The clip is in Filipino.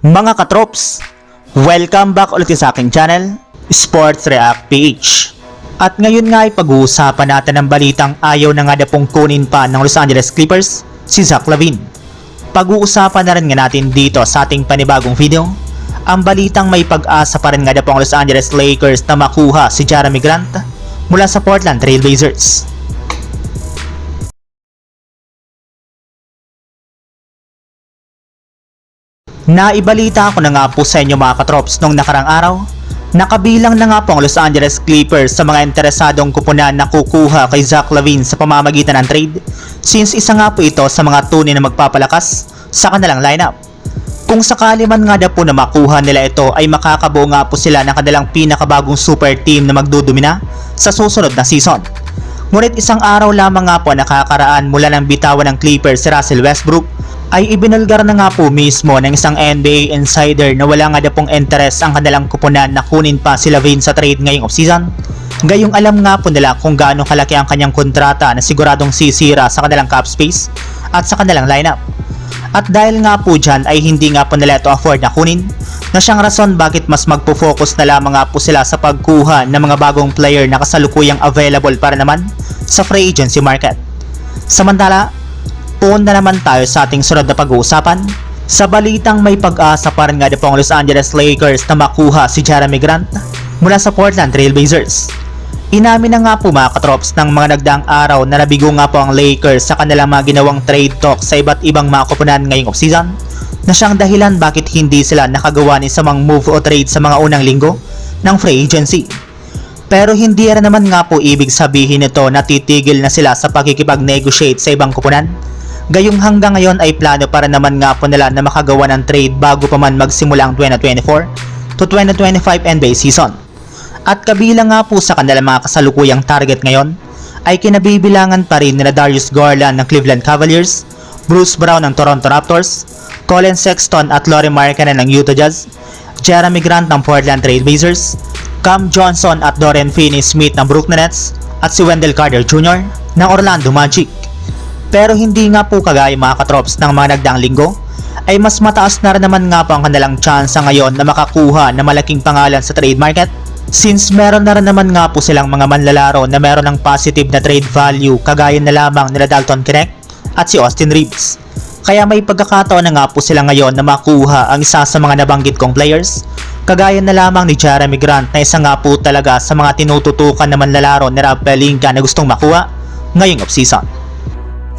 Mga katrops, welcome back ulit sa aking channel, Sports React PH. At ngayon nga ay pag-uusapan natin ang balitang ayaw na nga na pong kunin pa ng Los Angeles Clippers, si Zach Lavine. Pag-uusapan na rin nga natin dito sa ating panibagong video, ang balitang may pag-asa pa rin nga na po ang Los Angeles Lakers na makuha si Jeremy Grant mula sa Portland Trail Naibalita ko na nga po sa inyo mga katrops nung nakarang araw, nakabilang na nga po ang Los Angeles Clippers sa mga interesadong kupunan na kukuha kay Zach Lavine sa pamamagitan ng trade since isa nga po ito sa mga tunay na magpapalakas sa kanilang lineup. Kung sakali man nga na po na makuha nila ito ay makakabuo nga po sila ng kanilang pinakabagong super team na magdudumina sa susunod na season. Ngunit isang araw lamang nga po nakakaraan mula ng bitawan ng Clippers si Russell Westbrook ay ibinulgar na nga po mismo ng isang NBA insider na wala nga na pong interes ang kanilang kupunan na kunin pa si Lavine sa trade ngayong offseason. Gayong alam nga po nila kung gaano kalaki ang kanyang kontrata na siguradong sisira sa kanilang cap space at sa kanilang lineup. At dahil nga po dyan ay hindi nga po nila ito afford na kunin, na siyang rason bakit mas magpo-focus na lamang nga po sila sa pagkuha ng mga bagong player na kasalukuyang available para naman sa free agency market. Samantala, Puon na naman tayo sa ating sunod na pag-uusapan. Sa balitang may pag-asa pa rin nga po ang Los Angeles Lakers na makuha si Jeremy Grant mula sa Portland Trail Blazers. Inamin na nga po mga katrops ng mga nagdaang araw na nabigo nga po ang Lakers sa kanilang mga ginawang trade talk sa iba't ibang mga kupunan ngayong offseason na siyang dahilan bakit hindi sila nakagawa ni sa mga move o trade sa mga unang linggo ng free agency. Pero hindi rin naman nga po ibig sabihin nito na titigil na sila sa pakikipag-negotiate sa ibang kupunan Gayong hanggang ngayon ay plano para naman nga po nila na makagawa ng trade bago pa man magsimula ang 2024 to 2025 NBA season. At kabilang nga po sa kanilang mga kasalukuyang target ngayon ay kinabibilangan pa rin nila Darius Garland ng Cleveland Cavaliers, Bruce Brown ng Toronto Raptors, Colin Sexton at Laurie Markkanen ng Utah Jazz, Jeremy Grant ng Portland Trail Blazers, Cam Johnson at Dorian Finney-Smith ng Brooklyn Nets, at si Wendell Carter Jr. ng Orlando Magic. Pero hindi nga po kagaya mga katrops ng mga nagdaang linggo, ay mas mataas na rin naman nga po ang kanilang tsansa ngayon na makakuha ng malaking pangalan sa trade market since meron na rin naman nga po silang mga manlalaro na meron ng positive na trade value kagaya na lamang nila Dalton Connect at si Austin Reeves. Kaya may pagkakataon na nga po sila ngayon na makuha ang isa sa mga nabanggit kong players kagaya na lamang ni Jeremy Grant na isa nga po talaga sa mga tinututukan na manlalaro ni Rob Pelinka na gustong makuha ngayong offseason.